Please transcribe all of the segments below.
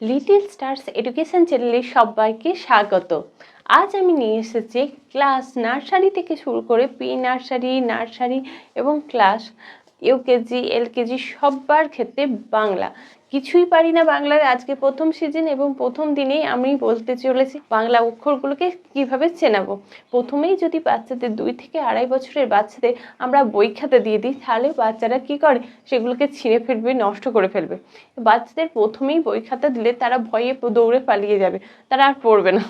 Little stars education চ্যানেলে সবাইকে স্বাগত। আজ আমি নিয়ে এসেছি ক্লাস নার্সারি থেকে শুরু করে প্রি নার্সারি নার্সারি এবং ক্লাস ইউকেজি এলকেজি সবার ক্ষেত্রে বাংলা। কিছুই পারি না বাংলার আজকে প্রথম সিজন এবং প্রথম দিনেই আমি বলতে চলেছি বাংলা অক্ষরগুলোকে কীভাবে চেনাবো। প্রথমেই যদি বাচ্চাদের দুই থেকে আড়াই বছরের বাচ্চাদের আমরা বই খাতা দিয়ে দিই, তাহলে বাচ্চারা কি করে? সেগুলোকে ছিঁড়ে ফেলবে, নষ্ট করে ফেলবে। বাচ্চাদের প্রথমেই বই খাতা দিলে তারা ভয়ে দৌড়ে পালিয়ে যাবে, তারা আর পড়বে না।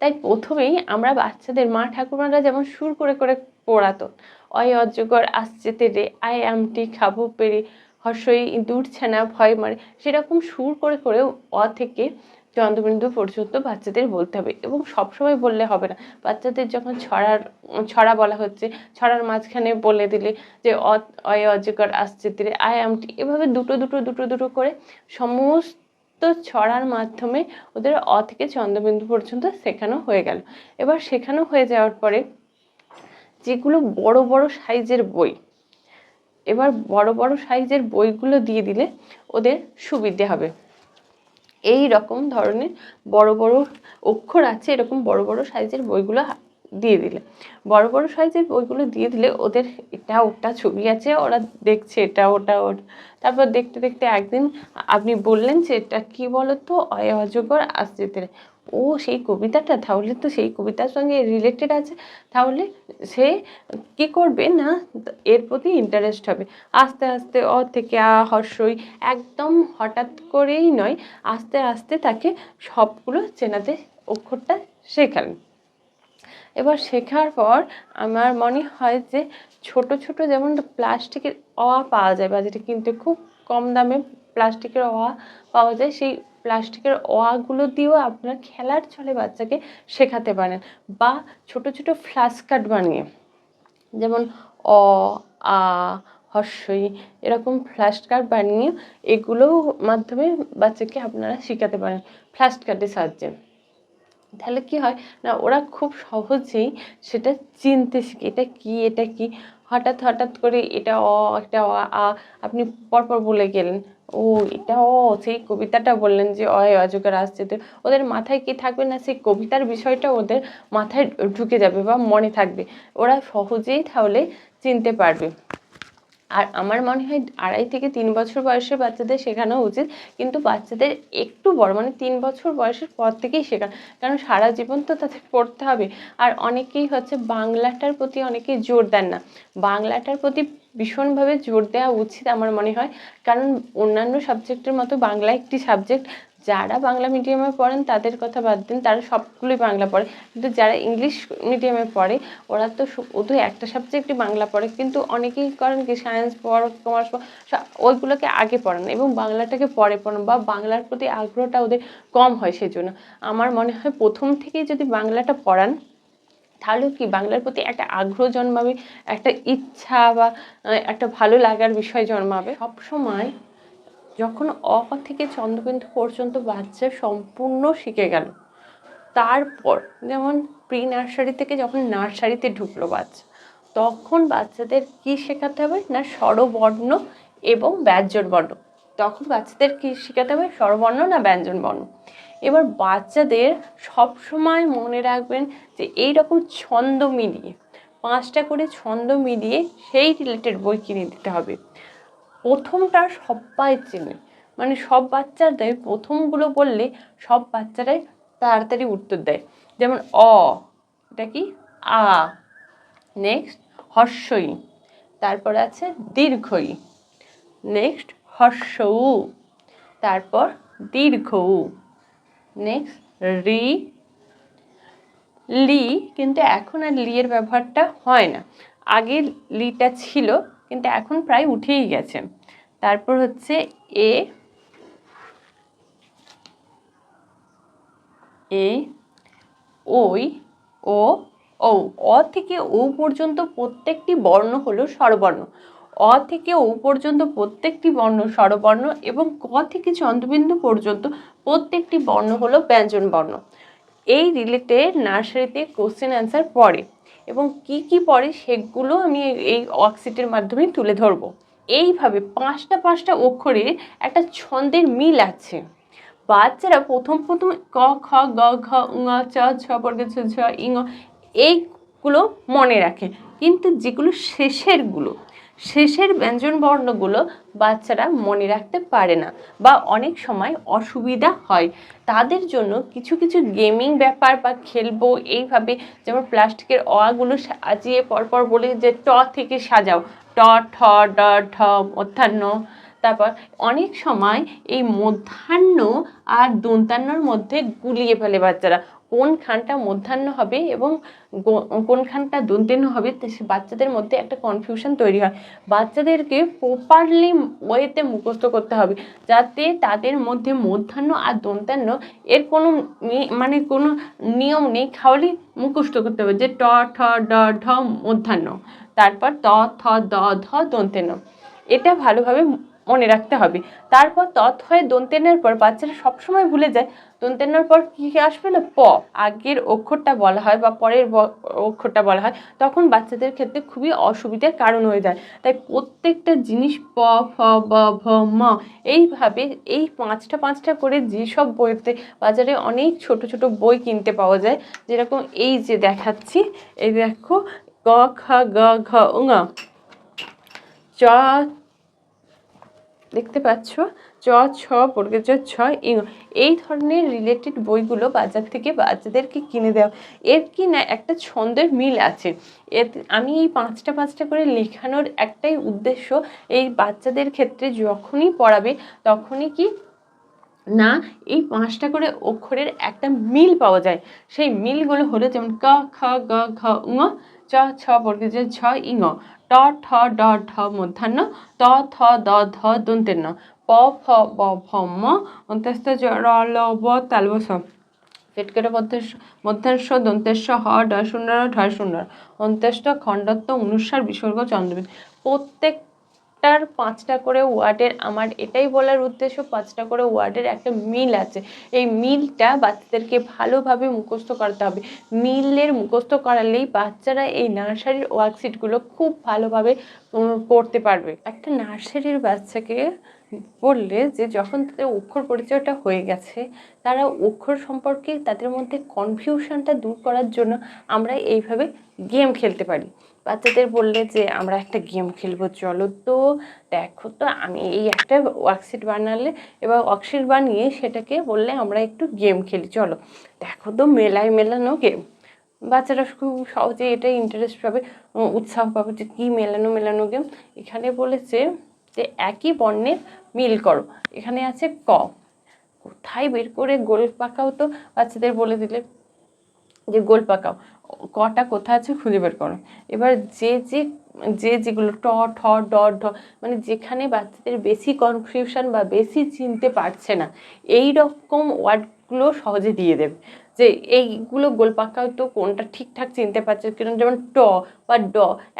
তাই প্রথমেই আমরা বাচ্চাদের, মা ঠাকুমারা যেমন সুর করে করে পড়াতো, অয় অজগর আসছে তেরে আই আমটি খাব পেরে। হর্ষই ইঁদুর ছানা ভয় মারে। সেরকম সুর করে করে অ থেকে চন্দ্রবিন্দু পর্যন্ত বাচ্চাদের বলতে হবে এবং সবসময় বললে হবে না। বাচ্চাদের যখন ছড়ার, ছড়া বলা হচ্ছে, ছড়ার মাঝখানে বলে দিলে যে অ, অয় অজগর আসছে তীরে, আয় আমটি, এভাবে দুটো দুটো দুটো দুটো করে সমস্ত ছড়ার মাধ্যমে ওদের অ থেকে চন্দ্রবিন্দু পর্যন্ত শেখানো হয়ে গেল। এবার শেখানো হয়ে যাওয়ার পরে যেগুলো বড় বড় সাইজের বই এবার বড় বড় সাইজের বইগুলো দিয়ে দিলে ওদের সুবিধে হবে। এই রকম ধরনের বড় বড় অক্ষর আছে, এরকম বড় বড় সাইজের বইগুলো দিয়ে দিলে। বড় বড় সাইজের বইগুলো দিয়ে দিলে ওদের এটা ওটা ছবি আছে, ওরা দেখছে এটা, ওটা ওটা। তারপর দেখতে দেখতে একদিন আপনি বললেন যে এটা কী বলো তো আসছে তেরে ও সেই কবিতাটা, তাহলে তো সেই কবিতার সঙ্গে রিলেটেড আছে। তাহলে সে কি করবে না? এর প্রতি ইন্টারেস্ট হবে। আস্তে আস্তে অ থেকে আ হর্ষই একদম হঠাৎ করেই নয়, আস্তে আস্তে তাকে সবগুলো চেনাতে অক্ষরটা শেখালেন। এবার শেখার পর আমার মনে হয় যে ছোট ছোট যেমন প্লাস্টিকের অ পাওয়া যায় বাজারে কিনতে খুব কম দামে প্লাস্টিকের অ পাওয়া যায়, সেই প্লাস্টিকের অগুলো দিয়েও আপনার খেলার ছলে বাচ্চাকে শেখাতে পারেন বা ছোট ছোট ফ্ল্যাশ কার্ড বানিয়ে যেমন অ, আ, হর্ষই এরকম ফ্ল্যাশ কার্ড বানিয়ে এগুলো মাধ্যমে বাচ্চাকে আপনারা শেখাতে পারেন ফ্ল্যাশ কার্ডের সাহায্যে। তাহলে কি হয়? না, ওরা খুব সহজেই সেটা চিনতে শিখে। এটা কি এটা কি? হঠাৎ হঠাৎ করে এটা অ, একটা অ, আ, আপনি পরপর বলে গেলেন। ও, এটা অ, সেই কবিতাটা বললেন যে, অয়, অজগর আসছে ওদের মাথায় কি থাকবে না? সেই কবিতার বিষয়টা ওদের মাথায় ঢুকে যাবে বা মনে থাকবে। ওরা সহজেই তাহলে চিনতে পারবে। আর আমার মনে হয় আড়াই থেকে তিন বছর বয়সের বাচ্চাদের শেখানো উচিত। কিন্তু বাচ্চাদের একটু বড় মানে তিন বছর বয়সের পর থেকেই শেখানো। কারণ সারা জীবন তো তাদের পড়তে হবে। আর অনেকেই হচ্ছে বাংলাটার প্রতি অনেকেই জোর দেন না। বাংলাটার প্রতি ভীষণভাবে জোর দেওয়া উচিত আমার মনে হয়। কারণ অন্যান্য সাবজেক্টের মতো বাংলা একটি সাবজেক্ট যারা বাংলা মিডিয়ামে পড়েন, তাদের কথা বাদ দিন, তারা সবগুলোই বাংলা পড়ে। কিন্তু যারা ইংলিশ মিডিয়ামে পড়ে, ওরা তো শুধু একটা সাবজেক্টই বাংলা পড়ে। কিন্তু অনেকেই করেন কি সায়েন্স পড় কমার্স পড় ওইগুলোকে আগে পড়ান এবং বাংলাটাকে পরে পড়ান বা বাংলার প্রতি আগ্রহটা ওদের কম হয় সেজন্য। আমার মনে হয় প্রথম থেকেই যদি বাংলাটা পড়ান, তাহলেও কি বাংলার প্রতি একটা আগ্রহ জন্মাবে, একটা ইচ্ছা বা একটা ভালো লাগার বিষয় জন্মাবে। সবসময় যখন অ থেকে চন্দ্রবিন্দু পর্যন্ত বাচ্চা সম্পূর্ণ শিখে গেল, তারপর যেমন প্রি নার্সারি থেকে যখন নার্সারিতে ঢুকলো বাচ্চা, তখন বাচ্চাদের কি শেখাতে হবে? না স্বরবর্ণ এবং ব্যঞ্জন বর্ণ তখন বাচ্চাদের কি শেখাতে হবে? স্বরবর্ণ না ব্যঞ্জন বর্ণ এবার বাচ্চাদের সব সময় মনে রাখবেন যে এই রকম ছন্দ মিলিয়ে, পাঁচটা করে ছন্দ মিলিয়ে সেই রিলেটেড বই কিনে দিতে হবে। প্রথমটা সবাই চেনে। মানে সব বাচ্চাদের প্রথমগুলো বললে সব বাচ্চারাই তাড়াতাড়ি উত্তর দেয়। যেমন অ, এটা কি? আ। নেক্সট হর্ষই। তারপর আছে দীর্ঘই। নেক্সট হর্ষ উ তারপর দীর্ঘ উ নেক্সট রি। লি কিন্তু এখন আর লি এর ব্যবহারটা হয় না। আগে লিটা ছিল কিন্তু এখন প্রায় উঠেই গেছে। তারপর হচ্ছে এ এ, ওই, ও ও অ থেকে ও পর্যন্ত প্রত্যেকটি বর্ণ হলো স্বরবর্ণ। অ থেকে ও পর্যন্ত প্রত্যেকটি বর্ণ স্বরবর্ণ এবং ক থেকে চন্দ্রবিন্দু পর্যন্ত প্রত্যেকটি বর্ণ হলো ব্যঞ্জন বর্ণ এই রিলেটেড নার্সারিতে কোশ্চেন অ্যান্সার পড়ে। এবং কি কি পড়ে সেগুলো আমি এই অক্সিটের মাধ্যমে তুলে ধরব। এইভাবে পাঁচটা পাঁচটা অক্ষরে একটা ছন্দের মিল আছে। বাচ্চারা প্রথম প্রথম ক, খ, গ, ঘ, ঙ, চ ছ বর্গ ছ ছ ইঙ এইগুলো মনে রাখে। কিন্তু যেগুলো শেষেরগুলো শেষের ব্যঞ্জন বর্ণগুলো বাচ্চারা মনে রাখতে পারে না বা অনেক সময় অসুবিধা হয়। তাদের জন্য কিছু কিছু গেমিং ব্যাপার বা খেলব এইভাবে যেমন প্লাস্টিকের অগুলো সাজিয়ে পরপর বলে যে ট থেকে সাজাও। ট, ঠ, ড, ঢ, মধ্যাহ্ন। তারপর অনেক সময় এই মধ্যাহ্ন আর দন্তান্নর মধ্যে গুলিয়ে ফেলে বাচ্চারা। কোনখানটা মধ্যাহ্ন হবে এবং কোনখানটা দন্তান্ন হবে বাচ্চাদের মধ্যে একটা কনফিউশন তৈরি হয়। বাচ্চাদেরকে প্রপারলি ওয়েতে মুখস্থ করতে হবে, যাতে তাদের মধ্যে মধ্যাহ্ন আর দন্তান্ন এর কোনো মানে কোনো নিয়ম নেই খাওয়ালি মুখস্থ করতে হবে যে ট ঠ, ড, ঢ মধ্যাহ্ন, তারপর ত, থ, দ, ধ দন্তেন্ন এটা ভালোভাবে মনে রাখতে হবে। তারপর তৎ হয়ে দন্তেন্নের পর বাচ্চারা সবসময় ভুলে যায়। দন্তেন্নের পর কী কী আসবে না? প। আগের অক্ষরটা বলা হয় বা পরের অক্ষরটা বলা হয়, তখন বাচ্চাদের ক্ষেত্রে খুবই অসুবিধার কারণ হয়ে যায়। তাই প্রত্যেকটা জিনিস প, ফ, ব, ভ, ম এইভাবে এই পাঁচটা পাঁচটা করে যেসব বইতে বাজারে অনেক ছোট ছোট বই কিনতে পাওয়া যায়, যেরকম এই যে দেখাচ্ছি, এই দেখো, গ, খ, গ, ঘ উঙ চ দেখতে পাচ্ছ? চ, ছ বর্গের চ ছ এই ধরনের রিলেটেড বইগুলো বাজার থেকে বাচ্চাদেরকে কিনে দেওয়া এর কি না একটা ছন্দের মিল আছে? এর, আমি এই পাঁচটা পাঁচটা করে লেখানোর একটাই উদ্দেশ্য এই বাচ্চাদের ক্ষেত্রে যখনই পড়াবে তখনই কি না এই পাঁচটা করে অক্ষরের একটা মিল পাওয়া যায়। সেই মিলগুলো হলো যেমন ক, খ, গ, ঘ, ঙ চ, ছ বর্গের চ ছ ইঙ ট, ঠ, ড, ঢ, মধ্যাহ্ন। ত, থ, দ, ধ দন্তেন্ন প, ফ, ব, ফ, ম। অন্তস্থ র, ল, ব তালব স। পেটকেটে মধ্যেশ দন্তেশ্ব হ, ড, শূন্য, ঢ, শূন্য। অন্ত্যেষ্ট খণ্ডত্ব অনুসার বিসর্গ চন্দ্রবিদ প্রত্যেকটার পাঁচটা করে ওয়ার্ডের আমার এটাই বলার উদ্দেশ্য, পাঁচটা করে ওয়ার্ডের একটা মিল আছে। এই মিলটা বাচ্চাদেরকে ভালোভাবে মুখস্থ করতে হবে। মিলের মুখস্থ করালেই বাচ্চারা এই নার্সারির ওয়ার্কশিটগুলো খুব ভালোভাবে করতে পারবে। একটা নার্সারির বাচ্চাকে বললে যে যখন তাদের অক্ষর পরিচয়টা হয়ে গেছে, তারা অক্ষর সম্পর্কে তাদের মধ্যে কনফিউশনটা দূর করার জন্য আমরা এইভাবে গেম খেলতে পারি। বাচ্চাদের বললে যে, আমরা একটা গেম খেলব, চলো তো। দেখো তো, আমি এই একটা ওয়ার্কশিট বানালে এবার ওয়ার্কশিট বানিয়ে সেটাকে বললে আমরা একটু গেম খেলি, চলো। দেখো তো, মেলায় মেলানো গেম। বাচ্চারা খুব সহজে এটা ইন্টারেস্ট পাবে, উৎসাহ পাবে যে, কী মেলানো মেলানো গেম? এখানে বলেছে যে, একই বর্ণের মিল করো। এখানে আছে ক। কোথায় বের করে গোল পাকাও তো বাচ্চাদের বলে দিলে। যে গোল পাকাও। কটা কোথায় আছে খুঁজে বের করো। এবার যে যে যে যেগুলো ট ঠ, ড, ঢ মানে যেখানে বাচ্চাদের বেশি কনফিউশন বা বেশি চিনতে পারছে না এই রকম ওয়ার্ডগুলো সহজে দিয়ে দেবে। যে এইগুলো গোল পাকাও তো কোনটা ঠিকঠাক চিনতে পারছে কিনা, যেমন ট বা ড,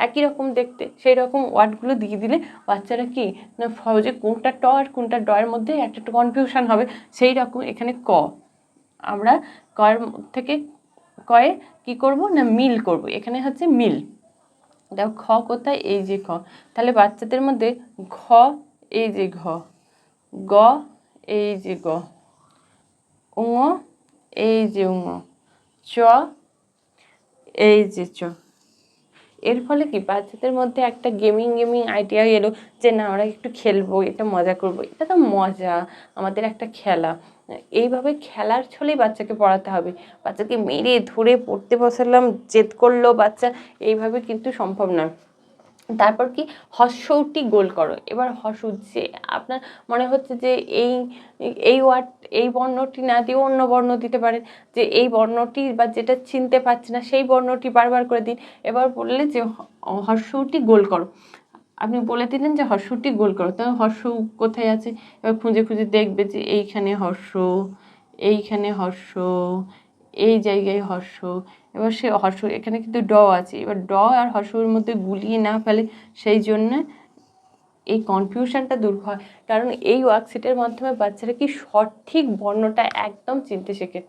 একই রকম দেখতে সেই রকম ওয়ার্ডগুলো দিয়ে দিলে বাচ্চারা কি না সহজে কোনটা ট আর কোনটা ড এর মধ্যে একটা কনফিউশন হবে সেই রকম এখানে ক। আমরা কয়ের থেকে কয়ে কি করব না মিল করব? এখানে হচ্ছে মিল। দেখো খ কোথায়? এই যে খ। তাহলে বাচ্চাদের মধ্যে ঘ, এই যে ঘ। গ, এই যে গ। উঙ, এই যে উঙ। চ, এই যে চ। এর ফলে কি? বাচ্চাদের মধ্যে একটা গেমিং গেমিং আইডিয়া এলো যে, না আমরা একটু খেলব, এটা মজা করব। এটা তো মজা, আমাদের একটা খেলা। এইভাবে খেলার ছলেই বাচ্চাকে পড়াতে হবে। বাচ্চাকে মেরে ধরে পড়তে বসালাম, জেদ করল বাচ্চা, এইভাবে কিন্তু সম্ভব নয়। তারপর কি হস্যটি গোল করো। এবার হস্য যে আপনার মনে হচ্ছে যে এই এই ওয়ার্ড এই বর্ণটি না দিয়ে অন্য বর্ণ দিতে পারেন, যে এই বর্ণটি বা যেটা চিনতে পারছে না সেই বর্ণটি বারবার করে দিন। এবার বললে যে হ- হস্যটি গোল করো। আপনি বলে দিলেন যে হর্ষটি গোল করো। তো হর্ষ কোথায় আছে? এবার খুঁজে খুঁজে দেখবে যে এইখানে হর্ষ এইখানে হর্ষ এই জায়গায় হর্ষ। এবার সে হর্ষ, এখানে কিন্তু ড আছে। এবার ড আর হর্ষের মধ্যে গুলিয়ে না ফেলে সেই জন্য এই কনফিউশনটা দূর হয়। কারণ এই ওয়ার্কশিটের মাধ্যমে বাচ্চারা কি সঠিক বর্ণটা একদম চিনতে শেখে।